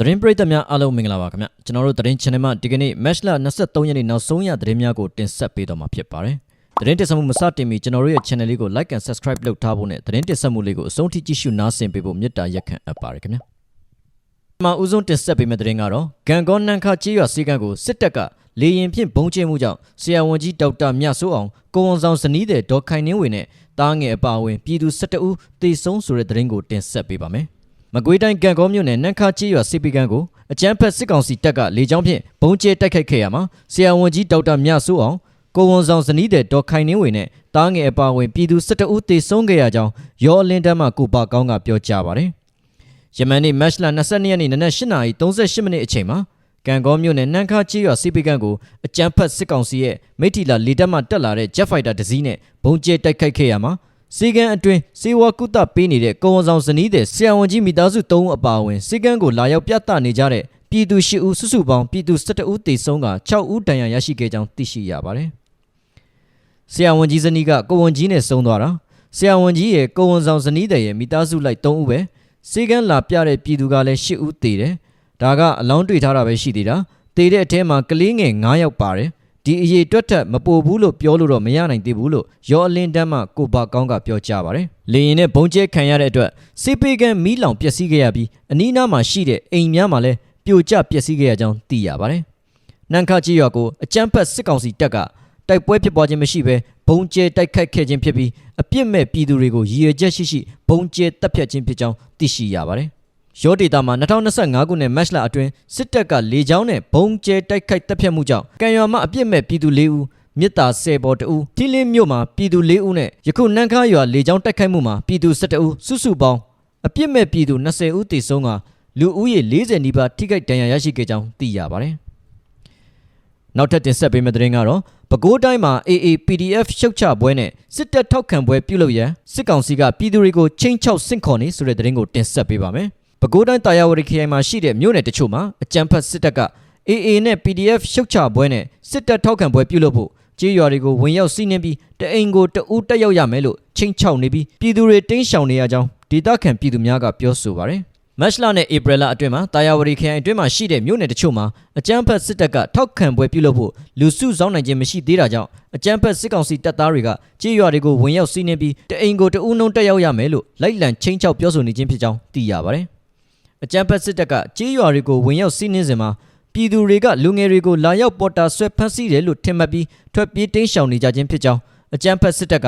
သတင်းပရိသတ်များအားလုံးမင်္ဂလာပါခင်ဗျကျွန်တော်တို့သတင်း channel မှာဒီကနေ့ match လ23ရက်နေ့နောက်ဆုံးရသတင်းများကိုတင်ဆက်ပေးတော့မှာဖြစ်ပါတယ်သတင်းတင်ဆက်မှုမစတင်မီကျွန်တော်တို့ရဲ့ channel လေးကို like and subscribe လုပ်ထားဖို့နဲ့သတင်းတင်ဆက်မှုလေးကိုအဆုံးထိကြည့်ရှုနားဆင်ပေးဖို့မေတ္တာရက်ခံအပ်ပါတယ်ခင်ဗျမှာဦးဆုံးတင်ဆက်ပေးမယ့်သတင်းကတော့ဂန်ကောနန်ခချေးရွာစီကံကိုစစ်တပ်ကလေရင်ဖြင့်ဘုံကျဲမှုကြောင့်ဆရာဝန်ကြီးဒေါက်တာမြတ်စိုးအောင်ကိုဝန်ဆောင်ဇနီးတဲ့ဒေါ်ခိုင်နှင်းဝေနဲ့တားငယ်အပါအဝင်ပြည်သူ12ဦးတေဆုံးဆိုတဲ့သတင်းကိုတင်ဆက်ပေးပါမယ် မကွေးတိုင်းကံကောမြို့နယ်နန်ခချေးရွာစီပီကန်ကိုအကြမ်းဖက်စစ်ကောင်စီတပ်ကလေကြောင်းဖြင့်ဘုံကျဲတိုက်ခိုက်ခဲ့ရမှာဆရာဝန်ကြီးဒေါက်တာမြတ်စိုးအောင်ကိုဝန်ဆောင်ဇနီးတဲ့ဒေါ်ခိုင်နှင်းဝေနဲ့တားငယ်အပါအဝင်ပြည်သူ12ဦးတေဆုံးခဲ့ရကြောင်းရောအလင်းတန်းမှကိုပါကောင်းကပြောကြားပါတယ်ယမန်နေ့မတ်လ22ရက်နေ့နနက်8:38မိနစ်အချိန်မှာကံကောမြို့နယ်နန်ခါချီရွာစီပီကန်ကိုအကြမ်းဖက်စစ်ကောင်စီရဲ့မိထီလာလေတပ်မှတက်လာတဲ့ Jet Fighter တစ်စီးနဲ့ဘုံကျဲတိုက်ခိုက်ခဲ့ရမှာ စီကံအတွင်းစေဝါကုသပေးနေတဲ့ကိုဝန်ဆောင်ဇနီးတဲ့ဆရာဝန်ကြီးမိသားစု3ဦးအပါအဝင်စီကံကိုလာရောက်ပြသနေကြတဲ့ပြည်သူ10ဦးစုစုပေါင်းပြည်သူ17ဦးတေဆုံးက6ဦးဒဏ်ရာရရှိခဲ့ကြောင်းသိရှိရပါတယ်။ဆရာဝန်ကြီးဇနီးကကိုဝန်ကြီးနဲ့ဆုံးသွားတာဆရာဝန်ကြီးရဲ့ကိုဝန်ဆောင်ဇနီးတဲ့ရဲ့မိသားစုလိုက်3ဦးပဲစီကံလာပြတဲ့ပြည်သူကလည်း10ဦးတေတယ်။ဒါကအလောင်းတွေ့ထားတာပဲရှိသေးတာ။တေတဲ့အထဲမှာကလေးငယ်9ယောက်ပါတယ်။ ဒီအရေးတွက်ထက်မပိုဘူးလို့ပြောလို့တော့မရနိုင်သေးဘူးလို့ရောအလင်းတန်းမှကိုပါကောင်းကပြောကြားပါတယ်။လေရင်နဲ့ဘုံကျဲခံရတဲ့အတွက်စေပေကန်မီးလောင်ပျက်စီးခဲ့ရပြီးအနီးနားမှာရှိတဲ့အိမ်များမှာလည်းပြိုကျပျက်စီးခဲ့ရကြောင်းသိရပါတယ်။နန်ခကြီးရွာကိုအကြမ်းဖက်စစ်ကောင်စီတပ်ကတိုက်ပွဲဖြစ်ပွားခြင်းမရှိဘဲဘုံကျဲတိုက်ခိုက်ခဲ့ခြင်းဖြစ်ပြီးအပြစ်မဲ့ပြည်သူတွေကိုရည်ရွယ်ချက်ရှိရှိဘုံကျဲတပ်ဖြတ်ခြင်းဖြစ်ကြောင်းသိရှိရပါတယ်။ ရောဒေတာမှာ2025ခုနှစ်မတ်လအတွင်းစစ်တပ်ကလေကြောင်းနဲ့ဘုံကျဲတိုက်ခိုက်တပ်ဖြတ်မှုကြောင့်ကံရွာမှာအပြစ်မဲ့ပြည်သူ၄ဦးမြစ်တာဆယ်ပေါ်တူထီလင်းမြို့မှာပြည်သူ၄ဦးနဲ့ယခုနန်းခါရွာလေကြောင်းတိုက်ခိုက်မှုမှာပြည်သူ၁၁ဦးစုစုပေါင်းအပြစ်မဲ့ပြည်သူ20ဦးသေဆုံးကလူဦးရေ40နီးပါးထိခိုက်ဒဏ်ရာရရှိခဲ့ကြောင်းသိရပါတယ်။နောက်ထပ်တင်ဆက်ပေးမယ့်သတင်းကတော့ပဲခူးတိုင်းမှာ AA PDF ရှုတ်ချပွဲနဲ့စစ်တပ်ထောက်ခံပွဲပြုလုပ်ရန်စစ်ကောင်စီကပြည်သူတွေကိုချင်းချောက်ဆင့်ခေါ်နေဆိုတဲ့သတင်းကိုတင်ဆက်ပေးပါမယ်။ ပဲခူးတိုင်းတာယာဝတီခရိုင်မှာရှိတဲ့မြို့နယ်တချို့မှာအကြမ်းဖက်စစ်တပ်က AA နဲ့ PDF ရှုတ်ချပွဲနဲ့စစ်တပ်ထောက်ခံပွဲပြုလုပ်ဖို့ကြေးရွာတွေကိုဝင်ရောက်စီးနင်းပြီးတအိမ်ကိုတအူးတက်ရောက်ရမယ်လို့ချင်းချောက်နေပြီးပြည်သူတွေတင်းရှောင်နေရကြောင်းဒေသခံပြည်သူများကပြောဆိုပါတယ်။မတ်လနဲ့ဧပြီလအတွင်းမှာတာယာဝတီခရိုင်အတွင်းမှာရှိတဲ့မြို့နယ်တချို့မှာအကြမ်းဖက်စစ်တပ်ကထောက်ခံပွဲပြုလုပ်ဖို့လူစုဆောင်းနိုင်ခြင်းမရှိသေးတာကြောင့်အကြမ်းဖက်စစ်ကောင်စီတပ်သားတွေကကြေးရွာတွေကိုဝင်ရောက်စီးနင်းပြီးတအိမ်ကိုတအူးနှုံတက်ရောက်ရမယ်လို့လိုက်လံချင်းချောက်ပြောဆိုနေခြင်းဖြစ်ကြောင်းသိရပါတယ်။ အကြမ်းဖက်စစ်တပ်ကကြေးရွာတွေကိုဝင်ရောက်စီးနင်းစဉ်မှာပြည်သူတွေကလူငယ်တွေကိုလာရောက်ပေါ်တာဆွဲဖမ်းဆီးတယ်လို့ထင်မှတ်ပြီးထွက်ပြေးတင်းရှောင်နေကြခြင်းဖြစ်ကြောင်းအကြမ်းဖက်စစ်တပ်က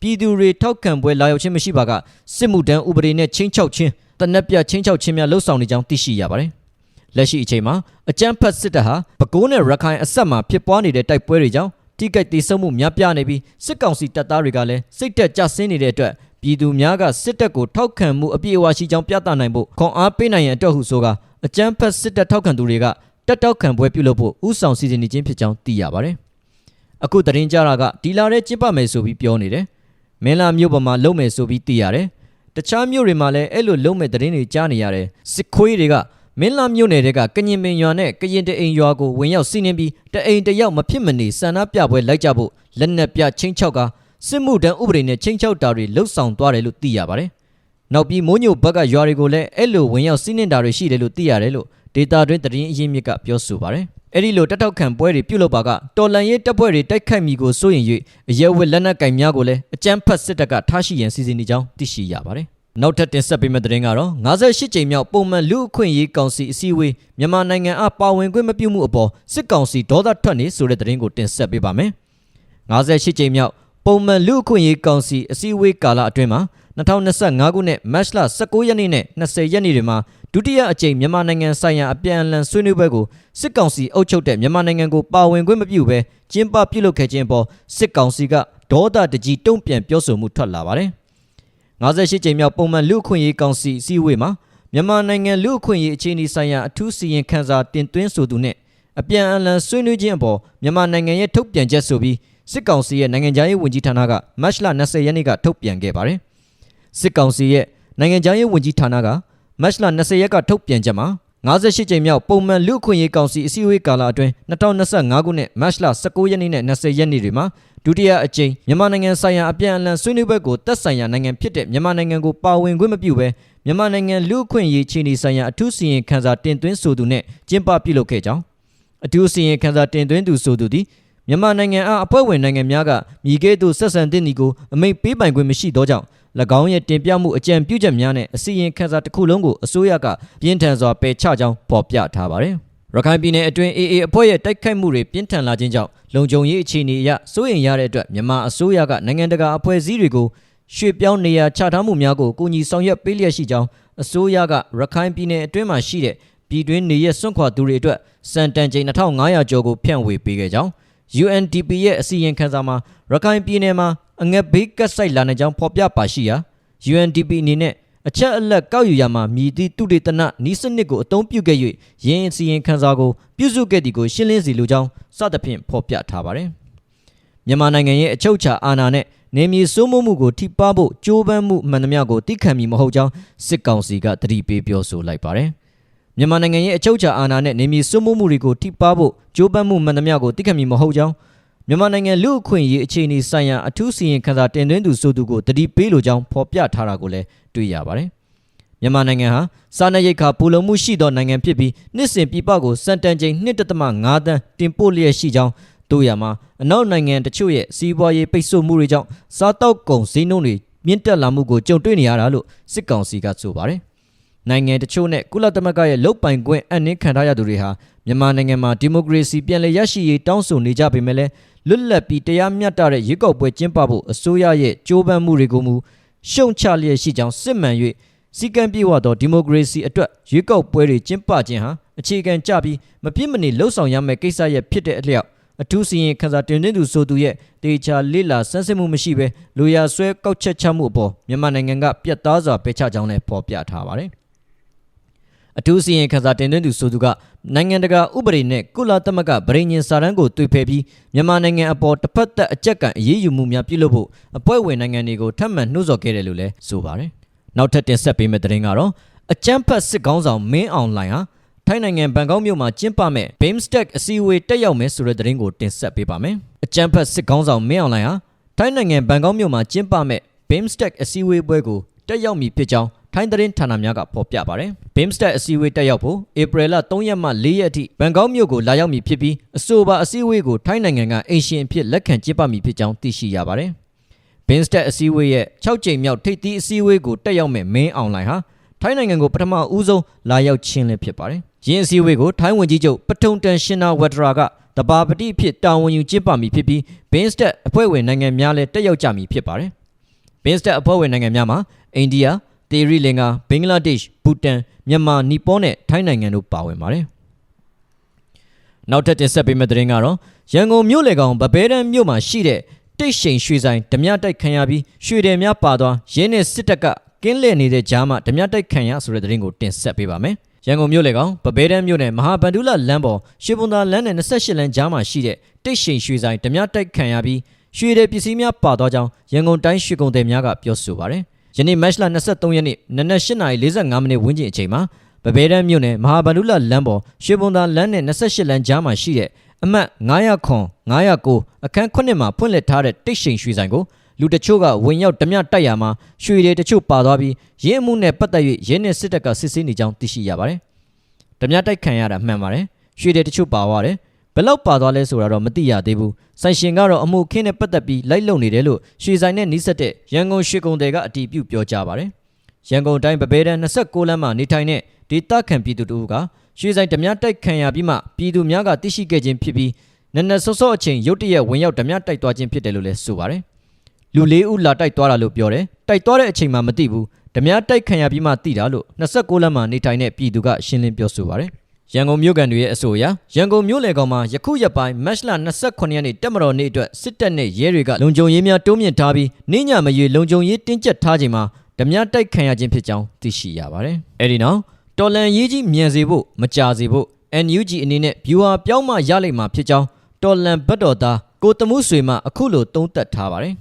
ပြည်သူတွေထောက်ခံပွဲလာရောက်ခြင်းမရှိပါကစစ်မှုထမ်းဥပဒေနဲ့ချင်းချောက်ခြင်းတနက်ပြချင်းချောက်ခြင်းများလှုပ်ဆောင်နေကြောင်းသိရှိရပါတယ်။လက်ရှိအချိန်မှာအကြမ်းဖက်စစ်တပ်ဟာပဲခူးနဲ့ရခိုင်အဆက်မှာဖြစ်ပွားနေတဲ့တိုက်ပွဲတွေကြောင့်တိကိတ်တိစုံမှုများပြားနေပြီးစစ်ကောင်စီတပ်သားတွေကလည်းစိတ်တက်ကြဆင်းနေတဲ့အတွက် ပြည်သူများကစစ်တပ်ကိုထောက်ခံမှုအပြည့်အဝရှိကြောင်းပြသနိုင်ဖို့ခွန်အားပေးနိုင်ရန်အတွက်ဟုဆိုကအကြမ်းဖက်စစ်တပ်ထောက်ခံသူတွေကတက်တောက်ခံပွဲပြုလုပ်ဖို့ဥဆောင်စီစဉ်နေခြင်းဖြစ်ကြောင်းသိရပါတယ်။အခုသတင်းကြတာကဒီလာတဲ့ကျစ်ပမယ်ဆိုပြီးပြောနေတယ်။မင်းလာမြို့ပေါ်မှာလုံမယ်ဆိုပြီးသိရတယ်။တခြားမြို့တွေမှာလည်းအဲ့လိုလုံမဲ့သတင်းတွေကြားနေရတယ်။စစ်ခွေးတွေကမင်းလာမြို့နယ်တွေကကရင်ပင်ရွာနဲ့ကရင်တအိမ်ရွာကိုဝင်ရောက်စီးနင်းပြီးတအိမ်တယောက်မဖြစ်မနေဆန္ဒပြပွဲလိုက်ကြဖို့လက်နက်ပြချင်းချောက်က စစ်မှုတန်းဥပဒေနဲ့ချင်းချောက်တာတွေလှုပ်ဆောင်သွားတယ်လို့သိရပါတယ်။နောက်ပြီးမိုးညိုဘက်ကရွာတွေကိုလည်းအဲ့လိုဝင်ရောက်စီးနင်းတာတွေရှိတယ်လို့သိရတယ်လို့ဒေတာတွင်တရင်အရင်းမြစ်ကပြောဆိုပါတယ်။အဲ့ဒီလိုတက်တောက်ခံပွဲတွေပြုလုပ်ပါကတော်လန်ရေးတပ်ဖွဲ့တွေတိုက်ခိုက်မိကိုစိုးရင်၍အရဲဝက်လက်နက်ကင်များကိုလည်းအကြမ်းဖက်စစ်တပ်ကထားရှိရန်စီစဉ်နေကြောင်းသိရှိရပါတယ်။နောက်ထပ်တင်ဆက်ပေးမယ့်သတင်းကတော့58ကြိမ်မြောက်ပုံမှန်လူအခွင့်ရေးကောင်စီအစည်းအဝေးမြန်မာနိုင်ငံအားပါဝင်ခွင့်မပြုမှုအပေါ်စစ်ကောင်စီဒေါသထွက်နေဆိုတဲ့သတင်းကိုတင်ဆက်ပေးပါမယ်။58ကြိမ်မြောက် ပုံမှန်လူအခွင့်ရေးကောင်စီအစည်းအဝေးကာလအတွင်းမှာ2025ခုနှစ်မတ်လ19ရက်နေ့နဲ့20ရက်နေ့တွေမှာဒုတိယအကြိမ်မြန်မာနိုင်ငံဆိုင်ရာအပြန်အလှန်ဆွေးနွေးပွဲကိုစစ်ကောင်စီအုပ်ချုပ်တဲ့မြန်မာနိုင်ငံကိုပါဝင်ခွင့်မပြုဘဲကျင်းပပြုလုပ်ခဲ့ခြင်းပေါ်စစ်ကောင်စီကဒေါသတကြီးတုံ့ပြန်ပြောဆိုမှုထွက်လာပါတယ်။58ကြိမ်မြောက်ပုံမှန်လူအခွင့်ရေးကောင်စီအစည်းအဝေးမှာမြန်မာနိုင်ငံလူအခွင့်ရေးအခြေအနေဆိုင်ရာအထူးစီရင်ခန်းစာတင်သွင်းဆိုသူနဲ့အပြန်အလှန်ဆွေးနွေးခြင်းအပေါ်မြန်မာနိုင်ငံရဲ့ထုတ်ပြန်ချက်ဆိုပြီး စစ်ကောင်စီရဲ့နိုင်ငံခြားရေးဝန်ကြီးဌာနကမတ်လ20ရက်နေ့ကထုတ်ပြန်ခဲ့ပါတယ်။စစ်ကောင်စီရဲ့နိုင်ငံခြားရေးဝန်ကြီးဌာနကမတ်လ20ရက်ကထုတ်ပြန်ချက်မှာ58ကြိမ်မြောက်ပုံမှန်လူ့အခွင့်အရေးကောင်စီအစည်းအဝေးကာလအတွင်း2025ခုနှစ်မတ်လ19ရက်နေ့နဲ့20ရက်နေ့တွေမှာဒုတိယအကြိမ်မြန်မာနိုင်ငံဆိုင်ရာအပြန်အလှန်ဆွေးနွေးပွဲကိုတက်ဆိုင်ရာနိုင်ငံဖြစ်တဲ့မြန်မာနိုင်ငံကိုပါဝင်ခွင့်မပြုဘဲမြန်မာနိုင်ငံလူ့အခွင့်အရေးခြေနေဆိုင်ရာအထူးစီရင်ခန်းစာတင်သွင်းဆိုသူနဲ့ကျင်းပပြုလုပ်ခဲ့ကြောင်းအထူးစီရင်ခန်းစာတင်သွင်းသူဆိုသူသည် မြန်မာနိုင်ငံအားအဖွဲ့ဝင်နိုင်ငံများကမြည်ကဲ့သို့ဆက်ဆံတဲ့ဤကိုအမိန့်ပေးပိုင်ခွင့်မရှိသောကြောင့်၎င်းရဲ့တင်ပြမှုအကြံပြုချက်များနဲ့အစီရင်ခံစာတစ်ခုလုံးကိုအစိုးရကပြင်းထန်စွာပယ်ချကြောင်းဖော်ပြထားပါတယ်။ရခိုင်ပြည်နယ်အတွင်း AA အဖွဲ့ရဲ့တိုက်ခိုက်မှုတွေပြင်းထန်လာခြင်းကြောင့်လုံခြုံရေးအခြေအနေအရစိုးရိမ်ရတဲ့အတွက်မြန်မာအစိုးရကနိုင်ငံတကာအဖွဲ့အစည်းတွေကိုရွှေ့ပြောင်းနေရာချထားမှုများကိုကူညီဆောင်ရွက်ပေးလျက်ရှိကြောင်းအစိုးရကရခိုင်ပြည်နယ်အတွင်းမှာရှိတဲ့ပြည်တွင်းနေရစွန့်ခွာသူတွေအတွက်စံတန်ချိန်2500ကျော်ကိုဖြန့်ဝေပေးခဲ့ကြောင်း UNDP ရဲ့အစီရင်ခံစာမှာရခိုင်ပြည်နယ်မှာအငတ်ဘေးကတ်ဆိုင်လာနေကြောင်းဖော်ပြပါရှိရာ UNDP အနေနဲ့အချက်အလက်ကောက်ယူရမှာမြည်သည့်တုတေသနနီးစနစ်ကိုအသုံးပြုခဲ့၍ရင်းအစီရင်ခံစာကိုပြုစုခဲ့သည်ကိုရှင်းလင်းစီလိုကြောင်းစသဖြင့်ဖော်ပြထားပါတယ်။မြန်မာနိုင်ငံရဲ့အချုပ်အခြာအာဏာနဲ့နေမြေစိုးမိုးမှုကိုထိပါဖို့ကြိုးပမ်းမှုမှန်သမျှကိုတိခတ်မီမဟုတ်ကြောင်းစစ်ကောင်စီကတတိပေးပြောဆိုလိုက်ပါတယ်။ မြန်မာနိုင်ငံရဲ့အချုပ်အခြာအာဏာနဲ့နေမြေစိုးမိုးမှုတွေကိုထိပါဖို့ကြိုးပမ်းမှုမှန်သမျှကိုတိခတ်မီမဟုတ်ကြောင်းမြန်မာနိုင်ငံလူ့အခွင့်အရေးအခြေအနေဆိုင်ရာအထူးစီရင်ခံစာတင်သွင်းသူဆိုသူကိုတတိပေးလိုကြောင်းဖော်ပြထားတာကိုလည်းတွေ့ရပါတယ်။မြန်မာနိုင်ငံဟာစားနပ်ရိက္ခာပူလုံမှုရှိသောနိုင်ငံဖြစ်ပြီးနှစ်စဉ်ပြည်ပကိုစံတန်ချိန်1.5တန်းတင်ပို့လျက်ရှိကြောင်းတို့ရမှာအနောက်နိုင်ငံတချို့ရဲ့စီးပွားရေးပိတ်ဆို့မှုတွေကြောင့်စားတောက်ကုန်ဈေးနှုန်းတွေမြင့်တက်လာမှုကိုကြုံတွေ့နေရတာလို့စစ်ကောင်စီကဆိုပါတယ်။ နိုင်ငံတချို့နဲ့ကုလသမဂ္ဂရဲ့လုတ်ပိုင်ခွင့်အနှင်းခံထားရသူတွေဟာမြန်မာနိုင်ငံမှာဒီမိုကရေစီပြန်လည်ရရှိရေးတောင်းဆိုနေကြပေမဲ့လည်းလွတ်လပ်ပြီးတရားမျှတတဲ့ရွေးကောက်ပွဲကျင်းပဖို့အစိုးရရဲ့ကြိုးပမ်းမှုတွေကိုမူရှုံချလျက်ရှိကြောင်းစစ်မှန်၍စီကံပြေဝသောဒီမိုကရေစီအတွက်ရွေးကောက်ပွဲတွေကျင်းပခြင်းဟာအခြေခံကျပြီးမပြစ်မနေလှုပ်ဆောင်ရမယ့်ကိစ္စရဲ့ဖြစ်တဲ့အလျောက်အထူးစီရင်ခန်းစာတင်သွင်းသူဆိုသူရဲ့တေချာလေးလာဆန်းစစ်မှုမရှိဘဲလူရဆွဲကောက်ချက်ချမှုအပေါ်မြန်မာနိုင်ငံကပြတ်သားစွာပယ်ချကြောင်းလည်းဖော်ပြထားပါတယ် အထူးစီရင်ခန်းစာတင်သွင်းသူဆိုသူကနိုင်ငံတကာဥပဒေနဲ့ကုလသမဂ္ဂဗြိဉ္ဉ်စာတမ်းကိုတွေ့ဖယ်ပြီးမြန်မာနိုင်ငံအပေါ်တစ်ဖက်သက်အကြက်ကန်အရေးယူမှုများပြုလုပ်ဖို့အဖွဲ့ဝင်နိုင်ငံတွေကိုထပ်မံနှိုးဆော်ခဲ့တယ်လို့လည်းဆိုပါတယ်။နောက်ထပ်တင်ဆက်ပေးမယ့်သတင်းကတော့အကြမ်းဖက်စစ်ကောင်းဆောင်မင်းအောင်လှိုင်ဟာထိုင်းနိုင်ငံဘန်ကောက်မြို့မှာကျင်းပမဲ့ BIMSTEC အစည်းအဝေးတက်ရောက်မယ်ဆိုတဲ့သတင်းကိုတင်ဆက်ပေးပါမယ်။အကြမ်းဖက်စစ်ကောင်းဆောင်မင်းအောင်လှိုင်ဟာထိုင်းနိုင်ငံဘန်ကောက်မြို့မှာကျင်းပမဲ့ BIMSTEC အစည်းအဝေးပွဲကိုတက်ရောက်မည်ဖြစ်ကြောင်း ထိုင်းသတင်းဌာနများကဖော်ပြပါတယ်။ BIMSTEC အစည်းအဝေးတက်ရောက်ဖို့ဧပြီလ3ရက်မှ4ရက်အထိဘန်ကောက်မြို့ကိုလာရောက်မည်ဖြစ်ပြီးအဆိုပါအစည်းအဝေးကိုထိုင်းနိုင်ငံကအိမ်ရှင်အဖြစ်လက်ခံကျင်းပမည်ဖြစ်ကြောင်းသိရှိရပါတယ်။ BIMSTEC အစည်းအဝေးရဲ့6ကြိမ်မြောက်ထိပ်သီးအစည်းအဝေးကိုတက်ရောက်မဲ့မင်းအောင်လှိုင်ဟာထိုင်းနိုင်ငံကိုပထမဦးဆုံးလာရောက်ခြင်းလည်းဖြစ်ပါတယ်။ယင်းအစည်းအဝေးကိုထိုင်းဝန်ကြီးချုပ်ပထုံတန်ရှင်နာဝက်ဒရာကတဘာပတိအဖြစ်တာဝန်ယူကျင်းပမည်ဖြစ်ပြီး BIMSTEC အဖွဲ့ဝင်နိုင်ငံများလည်းတက်ရောက်ကြမည်ဖြစ်ပါတယ်။ BIMSTEC အဖွဲ့ဝင်နိုင်ငံများမှာအိန္ဒိယ သေရီလင်္ကာဘင်္ဂလားဒေ့ရှ်ဘူတန်မြန်မာနီပေါနဲ့ထိုင်းနိုင်ငံတို့ပါဝင်ပါတယ်။နောက်ထပ်တင်ဆက်ပေးမယ့်သတင်းကတော့ရန်ကုန်မြို့လေကောင်ဗပဲတန်းမြို့မှာရှိတဲ့တိတ်ရှိန်ရွှေဆိုင်ဓမြတိုက်ခံရပြီးရွှေတယ်များပါသွားရင်းနဲ့စစ်တပ်ကကင်းလဲနေတဲ့ကြားမှာဓမြတိုက်ခံရဆိုတဲ့သတင်းကိုတင်ဆက်ပေးပါမယ်။ရန်ကုန်မြို့လေကောင်ဗပဲတန်းမြို့နယ်မဟာဗန္ဓုလလမ်းပေါ်ရွှေဘုံသာလမ်းနဲ့28လမ်းကြားမှာရှိတဲ့တိတ်ရှိန်ရွှေဆိုင်ဓမြတိုက်ခံရပြီးရွှေတယ်ပစ္စည်းများပါသွားကြောင်းရန်ကုန်တိုင်းရွှေကုန်သည်များကပြောဆိုပါတယ်။ ယနေ့မတ်လ23ရက်နေ့နနက်8:45မိနစ်ဝန်းကျင်အချိန်မှာဗပဲတန်းမြို့နယ်မဟာဗန္ဓုလလမ်းပေါ်ရွှေဘုံသာလမ်းနဲ့28လမ်းကြားမှာရှိတဲ့အမှတ်900ခွန်909အခန်း9မှာဖွင့်လှစ်ထားတဲ့တိတ်ရှိန်ရွှေဆိုင်ကိုလူတချို့ကဝင်ရောက်ဓမြတိုက်ရမှာရွှေတွေတချို့ပါသွားပြီးရင်းအမှုနဲ့ပတ်သက်၍ရင်းနဲ့စစ်တပ်ကစစ်ဆေးနေကြောင်းသိရှိရပါတယ်။ဓမြတိုက်ခံရတာမှန်ပါတယ်။ရွှေတွေတချို့ပါသွားတယ်။ဘယ် လောက်ပါသွားလဲဆိုတာတော့မသိရသေးဘူး။ဆိုင်ရှင်ကတော့အမှုခင်းနဲ့ပတ်သက်ပြီးလိုက်လုံနေတယ်လို့ရွှေဆိုင်နဲ့နှိစက်တဲ့ရန်ကုန်ရွှေကုန်တွေကအတီးပြုတ်ပြောကြပါတယ်။ရန်ကုန်တိုင်းပပဲတန်း26လမ်းမှာနေထိုင်တဲ့ဒေသခံပြည်သူတို့ကရွှေဆိုင်ဓမြတိုက်ခံရပြီးမှပြည်သူများကသိရှိခဲ့ခြင်းဖြစ်ပြီးနက်နက်စောစောအချိန်ရုတ်တရက်ဝင်ရောက်ဓမြတိုက်သွားခြင်းဖြစ်တယ်လို့လည်းဆိုပါတယ်။လူလေးဦးလာတိုက်သွားတာလို့ပြောတယ်။တိုက်သွားတဲ့အချိန်မှမသိဘူး။ဓမြတိုက်ခံရပြီးမှသိတာလို့26လမ်းမှာနေထိုင်တဲ့ပြည်သူကရှင်းလင်းပြောဆိုပါတယ်။ ရန်ကုန်မြို့ကန်တွေရဲ့အဆိုအရရန်ကုန်မြို့လေကောင်မှာယခုရက်ပိုင်းမတ်လ28ရက်နေ့တက်မတော်နေ့အတွက်စစ်တပ်နဲ့ရဲတွေကလုံခြုံရေးများတိုးမြင့်ထားပြီးနေညမရွေလုံခြုံရေးတင်းကျပ်ထားချိန်မှာဓမြတိုက်ခံရခြင်းဖြစ်ကြောင်းသိရှိရပါတယ်။အဲဒီနောက်တော်လန်ရေးကြီးမြန်စေဖို့မကြာစေဖို့ NUG အနေနဲ့ viewer ပြောင်းမှရလိမ့်မှာဖြစ်ကြောင်းတော်လန်ဘတ်တော်သားကိုတမှုဆွေမှအခုလိုသုံးသပ်ထားပါတယ်။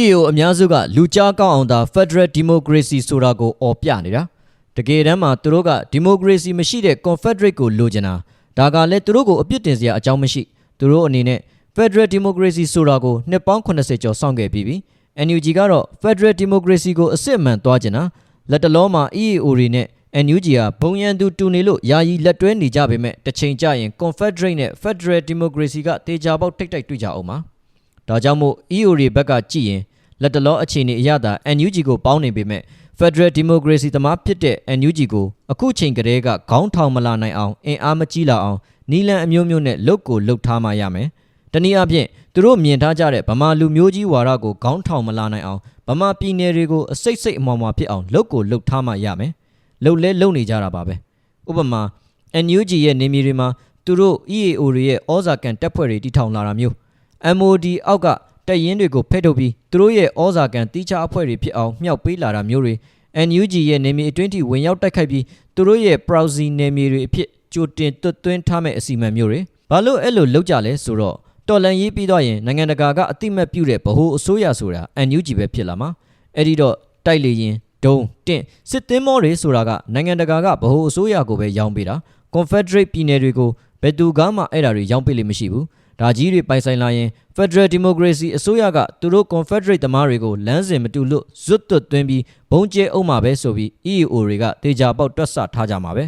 EAO အများစုကလူကြားကောင်းအောင်သာ Federal Democracy ဆိုတာကိုអော်ပြနေတာ တကယ်တမ်းမှာသူတို့က Democracy မရှိတဲ့ Confederate ကိုလိုချင်တာဒါကလည်းသူတို့ကိုအပြစ်တင်စရာအကြောင်းမရှိသူတို့အနေနဲ့ Federal Democracy ဆိုတာကိုနှစ်ပေါင်း80ကျော်စောင့်ခဲ့ပြီးပြီ NUG ကတော့ Federal Democracy ကိုအစစ်အမှန်သွားကျင်တာလက်တလုံးမှာ EAO တွေနဲ့ NUG ဟာဘုံရန်သူတူနေလို့ယာယီလက်တွဲနေကြပေမဲ့တစ်ချိန်ကျရင် Confederate နဲ့ Federal Democracy ကတေချာပေါက်ထိတ်တိုက်တွေ့ကြအောင်ပါဒါကြောင့်မို့ EAO တွေဘက်ကကြည့်ရင်လက်တလောအခြေအနေအရသာ NUG ကိုပေါင်းနေပေမဲ့ Federal Democracy သမားဖြစ်တဲ့ NUG ကိုအခုချိန်ကလေးကခေါင်းထောင်မလာနိုင်အောင်အင်အားမကြီးလာအောင်နီလန်အမျိုးမျိုးနဲ့လုတ်ကိုလုတ်ထားမှရမယ်။တနည်းအားဖြင့်သူတို့မြင်ထားကြတဲ့ဗမာလူမျိုးကြီးဝါဒကိုခေါင်းထောင်မလာနိုင်အောင်ဗမာပြည်နယ်တွေကိုအစိတ်စိတ်အမောင်မာဖြစ်အောင်လုတ်ကိုလုတ်ထားမှရမယ်။လုတ်လဲလုတ်နေကြတာပါပဲ။ဥပမာ NUG ရဲ့နေမြေတွေမှာသူတို့ EAO တွေရဲ့ဩဇာကန်တပ်ဖွဲ့တွေတီထောင်လာတာမျိုး MOD အောက်က တပ်ရင်းတွေကိုဖဲ့ထုတ်ပြီးသူတို့ရဲ့ဩဇာကန်တီးခြားအဖွဲ့တွေဖြစ်အောင်မြှောက်ပေးလာတာမျိုးတွေ NUG ရဲ့နေမြေအတွင်းထိဝင်ရောက်တိုက်ခိုက်ပြီးသူတို့ရဲ့ Proxy နေမြေတွေအဖြစ်ကြိုတင်တွတ်သွင်းထားမဲ့အစီအမံမျိုးတွေဘာလို့အဲ့လိုလုပ်ကြလဲဆိုတော့တော်လန်ရေးပြီးတော့ရင်နိုင်ငံတကာကအတိမတ်ပြုတဲ့ဗဟိုအစိုးရဆိုတာ NUG ပဲဖြစ်လာမှာအဲ့ဒီတော့တိုက်လေရင်ဒုံတင့်စစ်သင်းမောတွေဆိုတာကနိုင်ငံတကာကဗဟိုအစိုးရကိုပဲရောင်းပေးတာ Confederate ပြည်နယ်တွေကိုဘယ်သူကမှအဲ့ဒါတွေရောင်းပေးလို့မရှိဘူး ဒါကြီးတွေပိုင်ဆိုင်လာရင် Federal Democracy အစိုးရကသူတို့ Confederate သမားတွေကိုလမ်းစဉ်မတူလို့ဇွတ်သွတ်သွင်းပြီးဘုံကျဲအောင်မှာပဲဆိုပြီး EAO တွေကတေချာပေါက်တွက်ဆထားကြမှာပဲ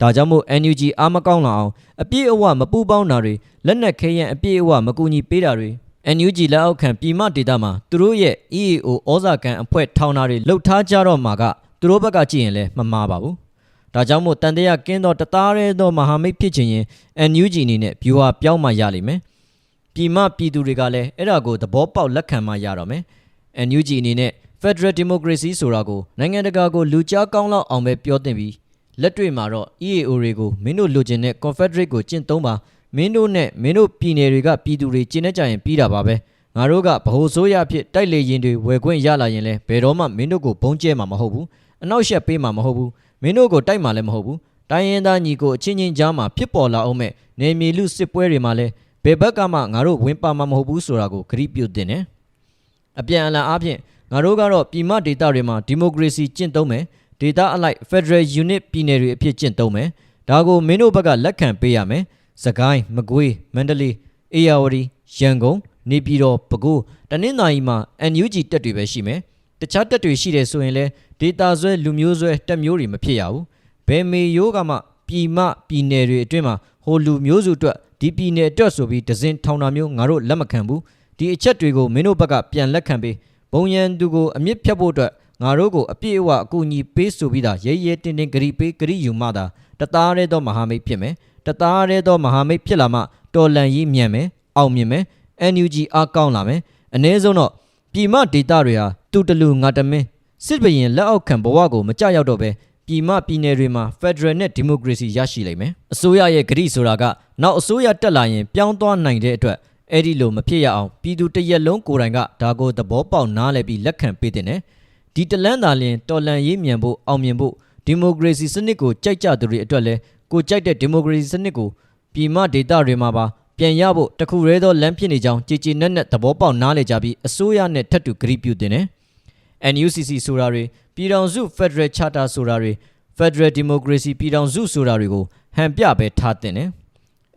ဒါကြောင့်မို့ NUG အားမကောင်းလာအောင်အပြည့်အဝမပူပေါင်းတာတွေလက်နက်ခဲယံအပြည့်အဝမကူညီပေးတာတွေ NUG လက်အောက်ခံပြည်မဒေတာမှာသူတို့ရဲ့ EAO ဩဇာကန်အဖွဲ့ထောင်တာတွေလှုပ်ထားကြတော့မှာကသူတို့ဘက်ကကြည့်ရင်လည်းမမှားပါဘူး ဒါကြောင့်မို့တန်တရားကင်းသောတသားရဲသောမဟာမိတ်ဖြစ်ခြင်းရင် NUG အနေနဲ့ view ဟာပြောင်းမှရလိမ့်မယ်ပြည်မပြည်သူတွေကလည်းအဲ့ဒါကိုသဘောပေါက်လက်ခံမှရတော့မယ် NUG အနေနဲ့ Federal Democracy ဆိုတာကိုနိုင်ငံတကာကိုလူကြားကောင်းလောက်အောင်ပဲပြောတင်ပြီးလက်တွေ့မှာတော့ EAO တွေကိုမင်းတို့လိုချင်တဲ့ Confederate ကိုကျင့်သုံးပါမင်းတို့နဲ့မင်းတို့ပြည်နယ်တွေကပြည်သူတွေကျင့်နေကြရင်ပြီးတာပါပဲငါတို့ကဗဟိုဆိုးရဖြစ်တိုက်လေရင်တွေဝယ်ခွင့်ရလာရင်လဲဘယ်တော့မှမင်းတို့ကိုဘုံကျဲမှာမဟုတ်ဘူးအနောက်ရှက်ပေးမှာမဟုတ်ဘူး မင်းတို့ကိုတိုက်မှာလည်းမဟုတ်ဘူးတိုင်းရင်းသားညီကိုအချင်းချင်းကြားမှာဖြစ်ပေါ်လာအောင်မဲ့နေမီလူစစ်ပွဲတွေမှာလဲဘယ်ဘက်ကမှငါတို့ဝင်ပါမှာမဟုတ်ဘူးဆိုတာကိုဂရိပြုတ်တင်တယ်အပြန်အလှန်အားဖြင့်ငါတို့ကတော့ပြည်မဒေတာတွေမှာဒီမိုကရေစီကျင့်သုံးမယ်ဒေတာအလိုက် Federal Unit ပြည်နယ်တွေအဖြစ်ကျင့်သုံးမယ်ဒါကိုမင်းတို့ဘက်ကလက်ခံပေးရမယ်စကိုင်းမကွေးမန္တလေးအေရဝတီရန်ကုန်နေပြည်တော်ပဲခူးတနင်္သာရီမှာ NUG တက်တွေပဲရှိမယ် တခြားတက်တွေရှိတယ်ဆိုရင်လည်းဒေတာဆွဲလူမျိုးဆွဲတက်မျိုးတွေမဖြစ်ရဘူးဘယ်မေယိုးကမှပြည်မပြည်နယ်တွေအတွင်းမှာဟိုလူမျိုးစုအတွက်ဒီပြည်နယ်အတွက်ဆိုပြီးဒဇင်ထောင်တာမျိုးငါတို့လက်မခံဘူးဒီအချက်တွေကိုမင်းတို့ဘက်ကပြန်လက်ခံပေးဘုံရန်သူကိုအမြင့်ဖြတ်ဖို့အတွက်ငါတို့ကိုအပြည့်အဝအကူအညီပေးဆိုပြီးသားရဲရဲတင်းတင်းဂရီပေးဂရီယူမှသာတသားရဲသောမဟာမိတ်ဖြစ်မယ်တသားရဲသောမဟာမိတ်ဖြစ်လာမှတော်လန်ကြီးမြန်မယ်အောင်မြင်မယ် NUG အားကောင်းလာမယ်အ ਨੇ ဆုံးတော့ ပြည်မဒေတာတွေဟာတူတလူငါတမင်းစစ်ဘရင်လက်အောက်ခံဘဝကိုမကြရောက်တော့ပဲပြည်မပြည်နယ်တွေမှာ Federal နဲ့ Democracy ရရှိလိမ့်မယ်အစိုးရရဲ့ဂရိဆိုတာကနောက်အစိုးရတက်လာရင်ပြောင်းသွားနိုင်တဲ့အတွက်အဲ့ဒီလိုမဖြစ်ရအောင်ပြည်သူတရက်လုံးကိုယ်တိုင်ကဒါကိုသဘောပေါက်နားလည်ပြီးလက်ခံပေးတဲ့နဲ့ဒီတလန်းသာလင်တော်လန်ရေးမြန်ဖို့အောင်မြင်ဖို့ဒီမိုကရေစီစနစ်ကိုကြိုက်ကြသူတွေအတွက်လဲကိုကြိုက်တဲ့ဒီမိုကရေစီစနစ်ကိုပြည်မဒေတာတွေမှာပါ ပြန်ရဖို့တခုရဲသောလမ်းဖြစ်နေကြောင်းကြည်ကြည်နက်နက်သဘောပေါက်နားလည်ကြပြီးအစိုးရနဲ့ထပ်တူဂရိပြုတင်တယ် NUCC ဆိုတာတွေပြည်ထောင်စု Federal Charter ဆိုတာတွေ Federal Democracy ပြည်ထောင်စုဆိုတာတွေကိုဟန်ပြပဲထားတင်တယ်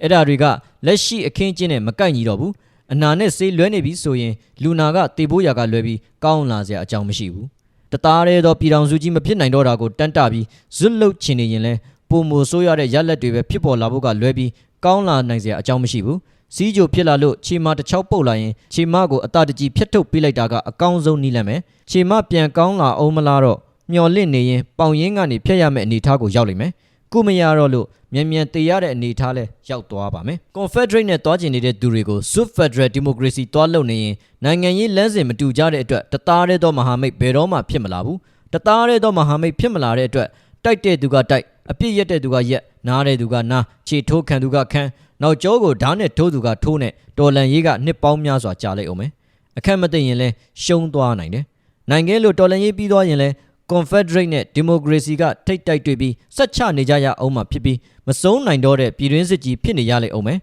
အဲ့ဒါတွေကလက်ရှိအခင်းကျင်းနဲ့မကိုက်ညီတော့ဘူးအနာနဲ့ဆေးလွဲနေပြီဆိုရင်လူနာကတေဖို့ရာကလွဲပြီးကောင်းလာစရာအကြောင်းမရှိဘူးတသားရဲသောပြည်ထောင်စုကြီးမဖြစ်နိုင်တော့တာကိုတန်းတပြီးဇွတ်လုတ်ချင်နေရင်လဲ ပုံမိုဆိုးရတဲ့ရက်လက်တွေပဲဖြစ်ပေါ်လာဖို့ကလွဲပြီးကောင်းလာနိုင်စရာအကြောင်းမရှိဘူးစီးကြိုဖြစ်လာလို့ခြေမတစ်ချောက်ပုတ်လာရင်ခြေမကိုအတတကြီးဖြတ်ထုတ်ပေးလိုက်တာကအကောင်းဆုံးနည်းလမ်းပဲခြေမပြန်ကောင်းလာအောင်မလားတော့မျော်လင့်နေရင်ပေါင်ရင်းကနေဖြတ်ရမယ့်အနေအထားကိုရောက်လိမ့်မယ်ကုမရတော့လို့မြန်မြန်တည်ရတဲ့အနေအထားလဲရောက်သွားပါမယ် Confederate နဲ့တွားကျင်နေတဲ့သူတွေကို Swift Federal Democracy တွားလုံနေရင်နိုင်ငံရေးလမ်းစဉ်မတူကြတဲ့အတွက်တသားတည်းသောမဟာမိတ်ဘယ်တော့မှဖြစ်မလာဘူးတသားတည်းသောမဟာမိတ်ဖြစ်မလာတဲ့အတွက် တိုက်တဲ့သူကတိုက်အပြစ်ရက်တဲ့သူကရက်နားတဲ့သူကနားခြေထိုးခံသူကခံနောက်ကျောကိုဓာတ်နဲ့ထိုးသူကထိုးနဲ့တော်လန်ရေးကနှစ်ပေါင်းများစွာကြာလိုက်အောင်မယ်အခက်မသိရင်လဲရှုံးသွားနိုင်တယ်နိုင်ငံလို့တော်လန်ရေးပြီးသွားရင်လဲ Confederate နဲ့ Democracy ကထိတ်တိုက်တွေ့ပြီးဆက်ချနေကြရအောင်မှဖြစ်ပြီးမဆုံးနိုင်တော့တဲ့ပြည်တွင်းစစ်ကြီးဖြစ်နေရလိမ့်အောင်မယ်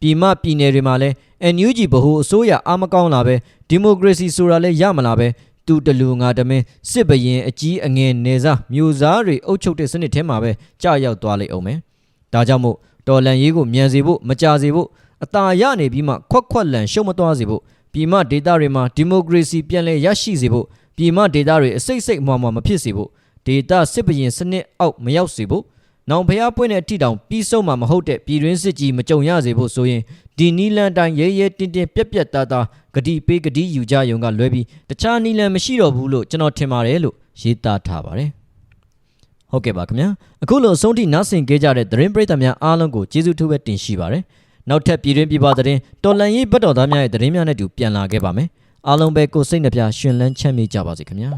ပြည်မပြည်နယ်တွေမှာလဲ NUG ဗဟိုအစိုးရအာမကောင်းလာပဲ Democracy ဆိုတာလဲရမလာပဲ သူတလူငါတမင်းစစ်ဘရင်အကြီးအငယ်နေစားမျိုးစားတွေအုပ်ချုပ်တဲ့စနစ်ထဲမှာပဲကြာရောက်သွားလိမ့်အောင်မယ်ဒါကြောင့်မို့တော်လန်ရေးကိုမြန်စေဖို့မကြစေဖို့အตาရနေပြီးမှခွက်ခွက်လန်ရှုံမသွားစေဖို့ပြည်မဒေသတွေမှာဒီမိုကရေစီပြန်လည်ရရှိစေဖို့ပြည်မဒေသတွေအစိတ်စိတ်အမွာမွာမဖြစ်စေဖို့ဒေသစစ်ဘရင်စနစ်အောက်မရောက်စေဖို့ နောင်ဖျားပွင့်တဲ့အထိတောင်ပြီးဆုံးမှာမဟုတ်တဲ့ပြည်တွင်းစစ်ကြီးမကြုံရစေဖို့ဆိုရင်ဒီနီလန်တိုင်းရဲရဲတင်းတင်းပြက်ပြက်သားသားဂတိပေးဂတိယူကြယုံကလွဲပြီးတခြားနီလန်မရှိတော့ဘူးလို့ကျွန်တော်ထင်ပါတယ်လို့ရေးသားထားပါတယ်ဟုတ်ကဲ့ပါခင်ဗျာအခုလိုအဆုံးထိနားဆင်ကြကြတဲ့သတင်းပရိသတ်များအားလုံးကိုကျေးဇူးထူးပဲတင်ရှိပါတယ်နောက်ထပ်ပြည်တွင်းပြည်ပသတင်းတော်လန်ရေးဘတ်တော်သားများရဲ့သတင်းများနဲ့အတူပြန်လာခဲ့ပါမယ်အားလုံးပဲကိုယ်စိတ်နှပြရှင်လန်းချမ်းမြေ့ကြပါစေခင်ဗျာ